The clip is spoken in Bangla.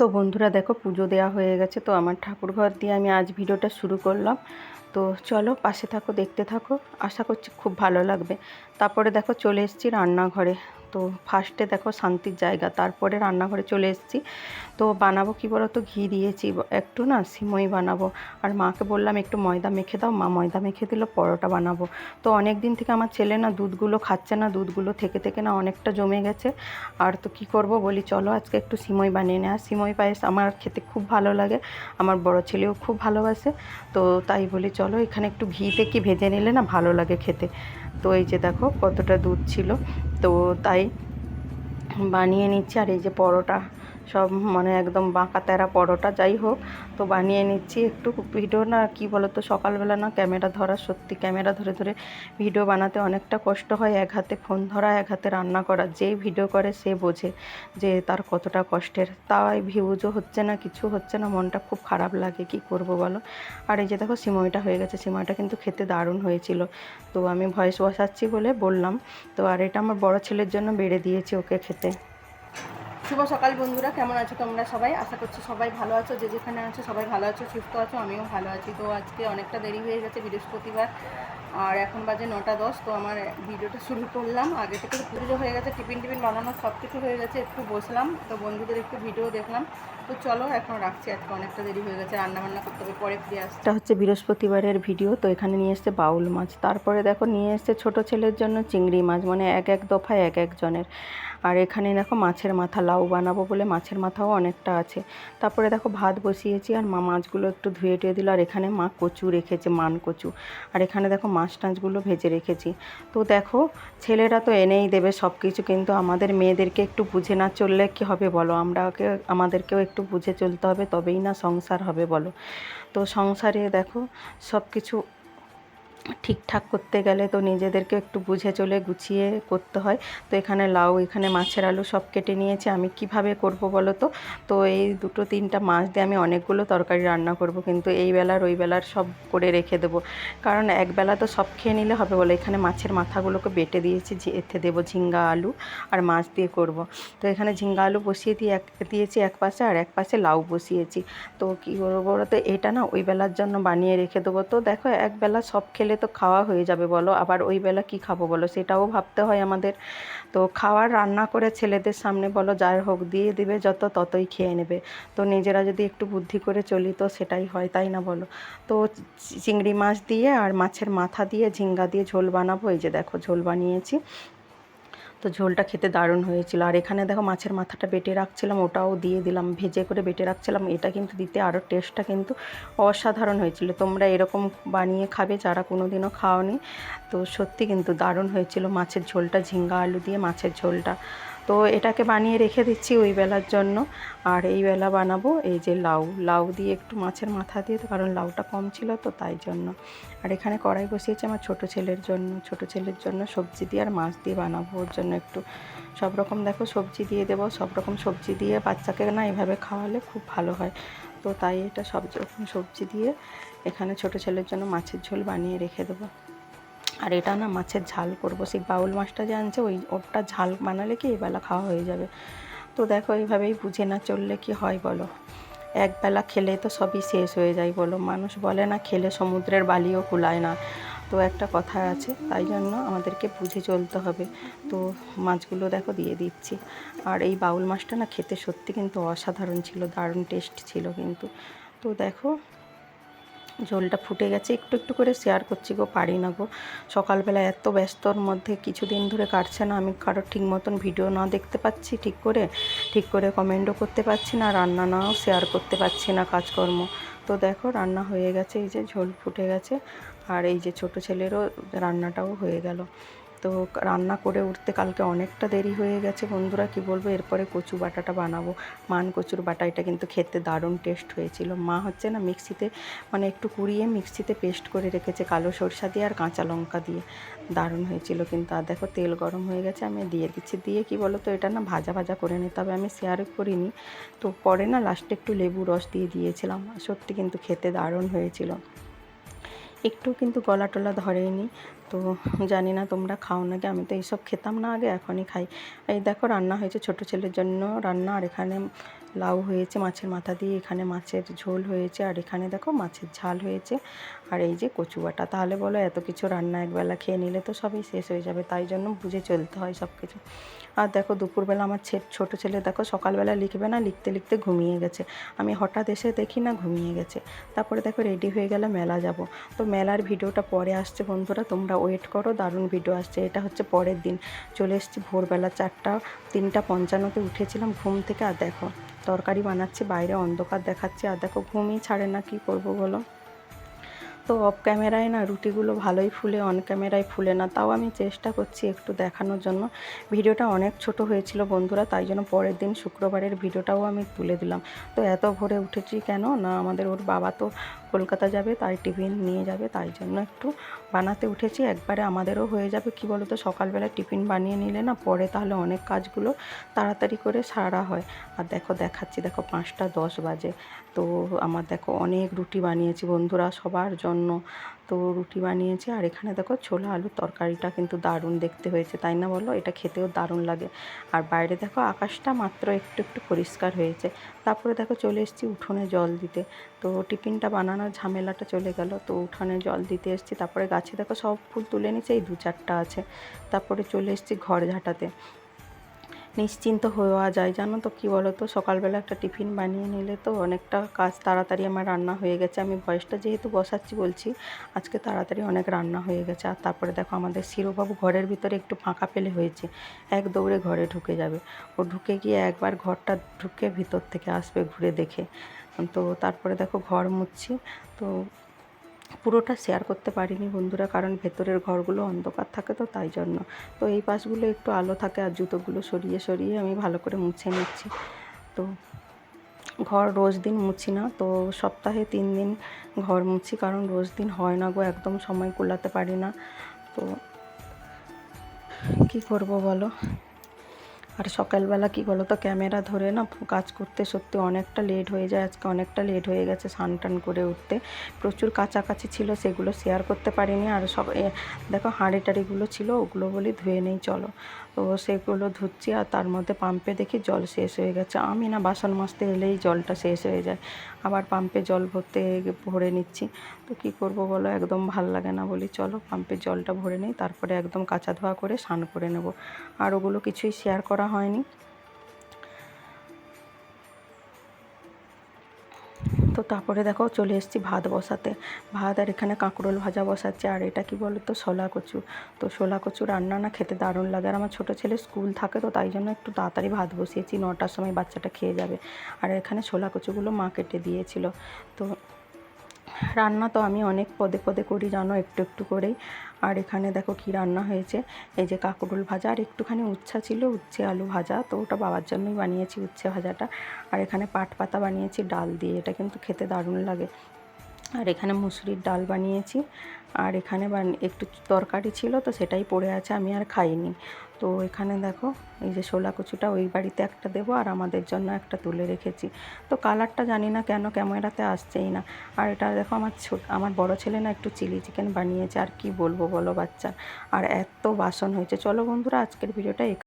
তো বন্ধুরা দেখো পুজো দেওয়া হয়ে গেছে, তো আমার ঠাকুর ঘর দিয়ে আমি আজ ভিডিওটা শুরু করলাম। তো চলো পাশে থাকো, দেখতে থাকো, আশা করছি খুব ভালো লাগবে। তারপরে দেখো চলে এসেছি রান্নাঘরে। তো ফার্স্টে দেখো শান্তির জায়গা, তারপরে রান্নাঘরে চলে এসেছি। তো বানাবো কি বলো তো ঘি দিয়েছি, একটু না সিমই বানাবো। আর মাকে বললাম, একটু ময়দা মেখে দাও। মা ময়দা মেখে দিল, পরোটা বানাবো। তো অনেক দিন থেকে আমার ছেলে না দুধগুলো খাচ্ছে না, দুধগুলো থেকে থেকে না অনেকটা জমে গেছে। আর তো কি করব বলি, চলো আজকে একটু সিমই বানিয়ে নেয় আর সিমই পায়েস আমার খেতে খুব ভালো লাগে, আমার বড় ছেলেও খুব ভালোবাসে। তো তাই বলি, চলো এখানে একটু ঘিতে কি ভেজে নিলে না ভালো লাগে খেতে। তো এই যে দেখো কতটা দুধ ছিল। তো তাই বানিয়ে নিচ্ছি আর এই যে পরোটা। সব মানে একদম বাঁকা তেরা পরোটা যাই হোক, তো বানিয়ে নিচ্ছি একটু ভিডিও না কি বলো তো সকালবেলা না ক্যামেরা ধরা সত্যি ক্যামেরা ধরে ধরে ভিডিও বানাতে অনেকটা কষ্ট হয়, এক হাতে ফোন ধরা, এক হাতে রান্না করা, যে ভিডিও করে সে বোঝে যে তার কতটা কষ্টের। তাই ভিউজও হচ্ছে না, কিছু হচ্ছে না, মনটা খুব খারাপ লাগে, কি করব বলো? আর এই যে দেখো সিমইটা হয়ে গেছে, সিমইটা কিন্তু খেতে দারুণ হয়েছিল। তো আমি ভয়েস বসাচ্ছি বলে বললাম, তো আর এটা আমার বড় ছেলের জন্য বেড়ে দিয়েছি ওকে খেতে। শুভ সকাল বন্ধুরা, কেমন আছো তোমরা সবাই? আশা করছি সবাই ভালো আছো, যে যেখানে আছো সবাই ভালো আছো, সুস্থ আছো, আমিও ভালো আছি। তো আজকে অনেকটা দেরি হয়ে গেছে বৃহস্পতিবার। আর এখন বাজে নটা দশ, তো আমার ভিডিওটা শুরু করলাম। আগে থেকে পুজো হয়ে গেছে, টিফিন টিফিন বানানো সব কিছু হয়ে গেছে, একটু বসলাম, তো বন্ধুদের একটু ভিডিও দেখলাম। তো চলো, এখন রাখছি, আজকে অনেকটা দেরি হয়ে গেছে রান্না বান্না করতে হবে পরে ফিরে আসতে এটা হচ্ছে বৃহস্পতিবারের ভিডিও, তো এখানে নিয়ে এসছে বাউল মাছ। তারপরে দেখো, নিয়ে এসছে ছোট ছেলের জন্য চিংড়ি মাছ মানে এক এক দফায় এক একজনের আর এখানে দেখো, মাছের মাথা, লাউ বানাবো বলে মাছের মাথাও অনেকটা আছে। তারপরে দেখো, ভাত বসিয়েছি, আর মা মাছগুলো একটু ধুয়ে টুয়ে দিল, আর এখানে মা কচু রেখেছে, মান কচু। আর এখানে দেখো মাছ টাছগুলো ভেজে রেখেছি। তো দেখো, ছেলেরা তো এনেই দেবে সব কিছু কিন্তু আমাদের মেয়েদেরকে একটু বুঝে না চললে কি হবে বলো? আমরাকে, আমাদেরকেও একটু বুঝে চলতে হবে, তবেই না সংসার হবে বলো। তো সংসারে দেখো সব কিছু ঠিকঠাক করতে গেলে তো নিজেদেরকে একটু বুঝে চলে গুছিয়ে করতে হয়। তো এখানে লাউ, এখানে মাছের আলু সব কেটে নিয়েছি। আমি কীভাবে করব বলো তো? তো এই দুটো তিনটা মাছ দিয়ে আমি অনেকগুলো তরকারি রান্না করব, কিন্তু এই বেলার ওই বেলার সব করে রেখে দেবো। কারণ একবেলা তো সব খেয়ে নিলে হবে বলে। এখানে মাছের মাথাগুলোকে বেটে দিয়েছি যে এতে দেবো ঝিঙ্গা আলু আর মাছ দিয়ে করব। তো এখানে ঝিঙ্গা আলু বসিয়ে দিয়ে এক, দিয়েছি এক পাশে আর এক পাশে লাউ বসিয়েছি। তো কী করব বলো তো? এটা না ওই বেলার জন্য বানিয়ে রেখে দেবো। তো দেখো একবেলা সব খেলে তো খাওয়া হয়ে যাবে বলো, আবার ওই বেলা কি খাব বলো? সেটাও ভাবতে হয় আমাদের। তো খাওয়ার রান্না করে ছেলেদের সামনে বলো, যাই হোক দিয়ে দিবে, যত ততই খেয়ে নেবে। তো নিজেরা যদি একটু বুদ্ধি করে চলি তো সেটাই হয়, তাই না বলো? তো চিংড়ি মাছ দিয়ে আর মাছের মাথা দিয়ে ঝিঙ্গা দিয়ে ঝোল বানাবো, এই যে দেখো ঝোল বানিয়েছি। তো ঝোলটা খেতে দারুণ হয়েছিল। আর এখানে দেখো মাছের মাথাটা বেটে রাখছিলাম, ওটাও দিয়ে দিলাম, ভেজে করে বেটে রাখছিলাম। এটা কিন্তু দিতে আরও টেস্টটা কিন্তু অসাধারণ হয়েছিল। তোমরা এরকম বানিয়ে খাবে যারা কোনো দিনও খাওনি, তো সত্যি কিন্তু দারুণ হয়েছিল মাছের ঝোলটা, ঝিঙ্গা আলু দিয়ে মাছের ঝোলটা। তো এটাকে বানিয়ে রেখে দিচ্ছি ওই বেলার জন্য। আর এই বেলা বানাবো এই যে লাউ। লাউ দিয়ে একটু মাছের মাথা দিয়ে কারণ লাউটা কম ছিল তো তাই জন্য। আর এখানে কড়াই বসিয়েছি আমার ছোট ছেলের জন্য। ছোট ছেলের জন্য সবজি দিয়ে আর মাছ দিয়ে বানাবো। ওর জন্য একটু সব রকম দেখো সবজি দিয়ে দেবো। সব রকম সবজি দিয়ে বাচ্চাকে না এভাবে খাওয়ালে খুব ভালো হয়। তো তাই এটা সব রকম সবজি দিয়ে এখানে ছোট ছেলের জন্য মাছের ঝোল বানিয়ে রেখে দেবো। আর এটা না মাছের ঝাল করব। সেই বাউল মাছটা যে আনছে, ওই ওটা ঝাল বানালে কি এবেলা খাওয়া হয়ে যাবে। তো দেখো এইভাবেই বুঝে না চললে কি হয় বলো? একবেলা খেলে তো সবই শেষ হয়ে যায় বলো। মানুষ বলে না, খেলে সমুদ্রের বালিও কুলায় না। তো একটা কথা আছে, তাই জন্য আমাদেরকে বুঝে চলতে হবে। তো মাছগুলো দেখো দিয়ে দিচ্ছি। আর এই বাউল মাছটা না খেতে সত্যি কিন্তু অসাধারণ ছিল, দারুণ টেস্ট ছিল কিন্তু। তো দেখো ঝোলটা ফুটে গেছে, একটু একটু করে শেয়ার করছি গো, পারি না গো। সকালবেলা এত ব্যস্তর মধ্যে কিছুদিন ধরে কাটছে না, আমি কারোর ঠিক মতন ভিডিও না দেখতে পাচ্ছি ঠিক করে ঠিক করে কমেন্টও করতে পারছি না, রান্না নাও শেয়ার করতে পারছি না কাজকর্ম। তো দেখো রান্না হয়ে গেছে, এই যে ঝোল ফুটে গেছে, আর এই যে ছোট ছেলেরও রান্নাটাও হয়ে গেল। তো রান্না করে উঠতে কালকে অনেকটা দেরি হয়ে গেছে। বন্ধুরা, কি বলব? এরপরে কচু বাটাটা বানাবো। মান কচুর বাটা, এটা কিন্তু খেতে দারুণ টেস্ট হয়েছিল। মা হচ্ছে না মিক্সিতে মানে একটু কুড়িয়ে মিক্সিতে পেস্ট করে রেখেছে কালো সরষা দিয়ে আর কাঁচা লঙ্কা দিয়ে। দারুণ হয়েছিল কিন্তু। আর দেখো, তেল গরম হয়ে গেছে, আমি দিয়ে দিচ্ছি। দিয়ে কি বলো তো এটা না ভাজা ভাজা করে নিতে হবে। আমি শেয়ার করিনি। তো পরে না লাস্টে একটু লেবু রস দিয়ে দিয়েছিলাম। সত্যি কিন্তু খেতে দারুণ হয়েছিল। একটু কিন্তু গলা টলা ধরেনি। তো জানি না তোমরা খাও নাকি, আমি তো এইসব খেতাম না আগে, এখনই খাই। এই দেখো রান্না হয়েছে ছোট ছেলের জন্য রান্না, আর এখানে লাউ হয়েছে মাছের মাথা দিয়ে, এখানে মাছের ঝোল হয়েছে, আর এখানে দেখো মাছের ঝাল হয়েছে। আর এই যে কচু বাটা তাহলে বলো এত কিছু রান্না একবেলা খেয়ে নিলে তো সবই শেষ হয়ে যাবে, তাই জন্য বুঝে চলতে হয় সব কিছু আর দেখো দুপুরবেলা আমার ছে ছোটো ছেলে দেখো সকালবেলা লিখবে না, লিখতে লিখতে ঘুমিয়ে গেছে। আমি হঠাৎ এসে দেখি না ঘুমিয়ে গেছে। তারপরে দেখো রেডি হয়ে গেলে মেলা যাব। তো মেলার ভিডিওটা পরে আসছে বন্ধুরা, তোমরা ওয়েট করো, দারুণ ভিডিও আসছে। এটা হচ্ছে পরের দিন। চলে এসেছি ভোরবেলা চারটা, তিনটা পঞ্চান্নতে উঠেছিলাম ঘুম থেকে। আর দেখো, তরকারি বানাচ্ছি, বাইরে অন্ধকার দেখাচ্ছে। আর দেখো ঘুমই ছাড়ে না, কি করব বলো? তো অফ ক্যামেরায় না রুটিগুলো ভালোই ফুলে অন ক্যামেরায় ফুলে না। তাও আমি চেষ্টা করছি একটু দেখানোর জন্য। ভিডিওটা অনেক ছোট হয়েছিল বন্ধুরা, তাই জন্য পরের দিন শুক্রবারের ভিডিওটাও আমি তুলে দিলাম। তো এত ভোরে উঠেছি কেন? না, আমাদের ওর বাবা তো কলকাতা যাবে, তাই টিফিন নিয়ে যাবে, তাই জন্য একটু বানাতে উঠেছি, একবারে আমাদেরও হয়ে যাবে। কি বলো তো সকালবেলা টিফিন বানিয়ে নিলে না, পরে তাহলে অনেক কাজগুলো তাড়াতাড়ি করে সারা হয়। আর দেখো, দেখাচ্ছি, দেখো, পাঁচটা দশ বাজে। তো আমার, দেখো, অনেক রুটি বানিয়েছি বন্ধুরা সবার জন্য। তো রুটি বানিয়েছি। আর এখানে দেখো ছোলা আলুর তরকারিটা কিন্তু দারুণ দেখতে হয়েছে, তাই না বলো? এটা খেতেও দারুণ লাগে। আর বাইরে দেখো আকাশটা মাত্র একটু একটু পরিষ্কার হয়েছে। তারপরে দেখো চলে এসেছি উঠোনে জল দিতে। তো টিফিনটা বানানোর ঝামেলাটা চলে গেল। তো উঠানে জল দিতে এসেছি। তারপরে গাছে দেখো সব ফুল তুলে নিচ্ছে এই দু চারটা আছে। তারপরে চলে এসেছি ঘর ঝাঁটাতে। নিশ্চিন্ত হওয়া যায়, জানো তো কী বলো তো সকালবেলা একটা টিফিন বানিয়ে নিলে তো অনেকটা কাজ তাড়াতাড়ি আমার রান্না হয়ে গেছে। আমি ভয়েসটা যেহেতু বসাচ্ছি বলছি, আজকে তাড়াতাড়ি অনেক রান্না হয়ে গেছে। আর তারপরে দেখো আমাদের শিরোবাবু ঘরের ভিতরে একটু ফাঁকা পেলে হয়েছে, এক দৌড়ে ঘরে ঢুকে যাবে। ও ঢুকে গিয়ে একবার ঘরটা ঢুকে ভিতর থেকে আসবে ঘুরে দেখে। তো তারপরে দেখো ঘর মুছছি, তো পুরোটা শেয়ার করতে পারিনি বন্ধুরা, কারণ ভেতরের ঘরগুলো অন্ধকার থাকে তো তাই জন্য। তো এই পাশগুলো একটু আলো থাকে আর জুতোগুলো সরিয়ে সরিয়ে আমি ভালো করে মুছে নিচ্ছি। তো ঘর রোজ দিন মুছি না, তো সপ্তাহে তিন দিন ঘর মুছি, কারণ রোজ দিন হয় না গো, একদম সময় কুলাতে পারি না। তো কী করব বলো? আর সকালবেলা কি বলো তো ক্যামেরা ধরে না কাজ করতে সত্যি অনেকটা লেট হয়ে যায়। আজকে অনেকটা লেট হয়ে গেছে স্নান টান করে উঠতে। প্রচুর কাছাকাছি ছিল, সেগুলো শেয়ার করতে পারিনি। আর সব দেখো হাঁড়ি টাড়িগুলো ছিল, ওগুলো বলি ধুয়ে নেই, চলো। তো সেগুলো ধুচ্ছি আর তার মধ্যে পাম্পে দেখি জল শেষ হয়ে গেছে। আমি না বাসন মাজতে এলেই জলটা শেষ হয়ে যায়। আবার পাম্পে জল ভরতে ভরে নিচ্ছি। তো কী করব বলো, একদম ভালো লাগে না বলি। চলো পাম্পের জলটা ভরে নিই, তারপরে একদম কাঁচা ধোয়া করে স্নান করে নেব। আর ওগুলো কিছুই শেয়ার করা হয়নি। তো তারপরে দেখো চলে এসেছি ভাত বসাতে। ভাত আর এখানে কাঁকরোল ভাজা বসাচ্ছে। আর এটা কি বলো তো শোলা কচু। তো শোলা কচু রান্না না খেতে দারুণ লাগে। আর আমার ছোটো ছেলে স্কুল থাকে তো তাই জন্য একটু তাড়াতাড়ি ভাত বসিয়েছি। নটার সময় বাচ্চাটা খেয়ে যাবে। আর এখানে শোলা কচুগুলো মা কেটে দিয়েছিল। তো রান্না তো আমি অনেক পদে পদে করি জানো? একটু একটু করেই। আর এখানে দেখো কি রান্না হয়েছে। এই যে কাকুডুল ভাজা আর একটুখানি উচ্ছা ছিল, উচ্ছে আলু ভাজা। তো ওটা বাবার জন্যই বানিয়েছি উচ্ছে ভাজাটা। আর এখানে পাট পাতা বানিয়েছি, ডাল দিয়ে। এটা কিন্তু খেতে দারুণ লাগে। আর এখানে মুসুরির ডাল বানিয়েছি। আর এখানে একটু তরকারি ছিল তো সেটাই পড়ে আছে, আমি আর খাইনি। তো এখানে দেখো, এই যে শোলা কুচুটা ওই বাড়িতে একটা দেবো আর আমাদের জন্য একটা তুলে রেখেছি। তো কালারটা জানি না কেন ক্যামেরাতে আসছেই না। আর এটা দেখো আমার আমার বড় ছেলে না একটু চিলি চিকেন বানিয়েছে, আর কি বলব বলো বাচ্চা আর এত বাসন হয়েছে। চলো বন্ধুরা, আজকের ভিডিওটা